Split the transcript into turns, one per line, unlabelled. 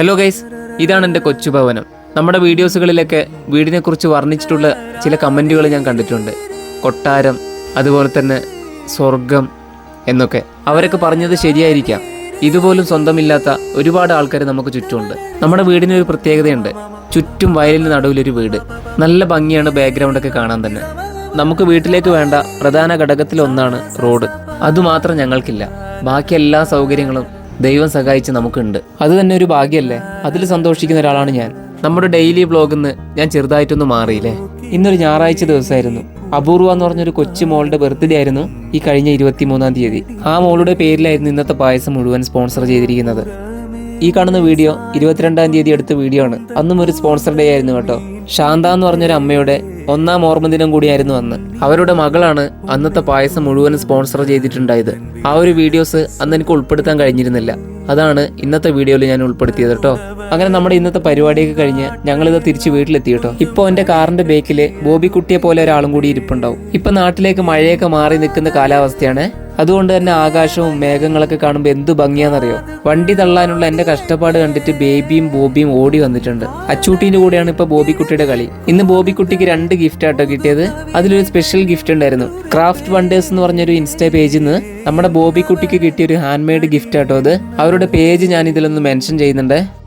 Hello guys ഇതാണ് എന്റെ കൊച്ചു ഭവനം. നമ്മുടെ വീഡിയോസുകളിലൊക്കെ വീടിനെക്കുറിച്ച് വർണിച്ചിട്ടുള്ള ചില കമന്റുകൾ ഞാൻ കണ്ടിട്ടുണ്ട്. കൊട്ടാരം അതുപോലെ തന്നെ സ്വർഗം എന്നൊക്കെ. അവരൊക്കെ പറഞ്ഞത് ശരിയായിരിക്കാം. ഇതുപോലും സ്വന്തമില്ലാത്ത ഒരുപാട് ആൾക്കാർ നമുക്ക് ചുറ്റുമുണ്ട്. നമ്മുടെ വീടിന് ഒരു പ്രത്യേകതയുണ്ട്. ചുറ്റും വയലിന് നടുവിലൊരു വീട്. നല്ല ഭംഗിയാണ് ബാക്ക്ഗ്രൗണ്ടൊക്കെ കാണാൻ തന്നെ. നമുക്ക് വീട്ടിലേക്ക് വേണ്ട പ്രധാന ഘടകത്തിലൊന്നാണ് റോഡ്. അതുമാത്രം ഞങ്ങൾക്കില്ല. ബാക്കി എല്ലാ സൗകര്യങ്ങളും ദൈവം സഹായിച്ച് നമുക്കുണ്ട്. അത് തന്നെ ഒരു ഭാഗ്യമല്ലേ അതിൽ സന്തോഷിക്കുന്ന ഒരാളാണ് ഞാൻ. നമ്മുടെ ഡെയിലി ബ്ലോഗിൽ നിന്ന് ഞാൻ ചെറുതായിട്ടൊന്ന് മാറിയില്ലേ? ഇന്നൊരു ഞായറാഴ്ച ദിവസമായിരുന്നു. അപൂർവ എന്ന് പറഞ്ഞൊരു കൊച്ചു മോളുടെ ബർത്ത്ഡേ ആയിരുന്നു ഈ കഴിഞ്ഞ ഇരുപത്തി മൂന്നാം തീയതി. ആ മോളുടെ പേരിലായിരുന്നു ഇന്നത്തെ പായസം മുഴുവൻ സ്പോൺസർ ചെയ്തിരിക്കുന്നത്. ഈ കാണുന്ന വീഡിയോ ഇരുപത്തിരണ്ടാം തീയതി എടുത്ത വീഡിയോ ആണ്. അന്നും ഒരു സ്പോൺസർ ഡേ ആയിരുന്നു കേട്ടോ. ശാന്ത എന്ന് പറഞ്ഞൊരു അമ്മയുടെ ഒന്നാം ഓർമ്മദിനം കൂടിയായിരുന്നു അന്ന്. അവരുടെ മകളാണ് അന്നത്തെ പായസം മുഴുവൻ സ്പോൺസർ ചെയ്തിട്ടുണ്ടായത്. ആ ഒരു വീഡിയോസ് അന്ന് എനിക്ക് ഉൾപ്പെടുത്താൻ കഴിഞ്ഞിരുന്നില്ല. അതാണ് ഇന്നത്തെ വീഡിയോയിൽ ഞാൻ ഉൾപ്പെടുത്തിയത് കേട്ടോ. അങ്ങനെ നമ്മുടെ ഇന്നത്തെ പരിപാടിയൊക്കെ കഴിഞ്ഞ് ഞങ്ങളിത് തിരിച്ച് വീട്ടിലെത്തി കേട്ടോ. ഇപ്പോൾ എന്റെ കാറിന്റെ ബേക്കിൽ ബോബിക്കുട്ടിയെ പോലെ ഒരാളും കൂടി ഇരിപ്പുണ്ടാവും. ഇപ്പൊ നാട്ടിലേക്ക് മഴയൊക്കെ മാറി നിൽക്കുന്ന കാലാവസ്ഥയാണ് അതുകൊണ്ട് തന്നെ ആകാശവും മേഘങ്ങളൊക്കെ കാണുമ്പോൾ എന്ത് ഭംഗിയാണെന്നറിയോ വണ്ടി തള്ളാനുള്ള എന്റെ കഷ്ടപ്പാട് കണ്ടിട്ട് ബേബിയും ബോബിയും ഓടി വന്നിട്ടുണ്ട്. അച്ചൂട്ടീന്റെ കൂടെയാണ് ഇപ്പൊ ബോബിക്കുട്ടിയുടെ കളി. ഇന്ന് ബോബിക്കുട്ടിക്ക് രണ്ട് ഗിഫ്റ്റ് ആട്ടോ കിട്ടിയത്. അതിലൊരു സ്പെഷ്യൽ ഗിഫ്റ്റ് ഉണ്ടായിരുന്നു. ക്രാഫ്റ്റ് വണ്ടേഴ്സ് എന്ന് പറഞ്ഞൊരു ഇൻസ്റ്റ പേജിൽ നിന്ന് നമ്മുടെ ബോബിക്കുട്ടിക്ക് കിട്ടിയ ഒരു ഹാൻഡ് മെയ്ഡ് ഗിഫ്റ്റ് ആട്ടോ അത്. അവരുടെ പേജ് ഞാൻ ഇതിലൊന്ന് മെൻഷൻ ചെയ്യുന്നുണ്ട്.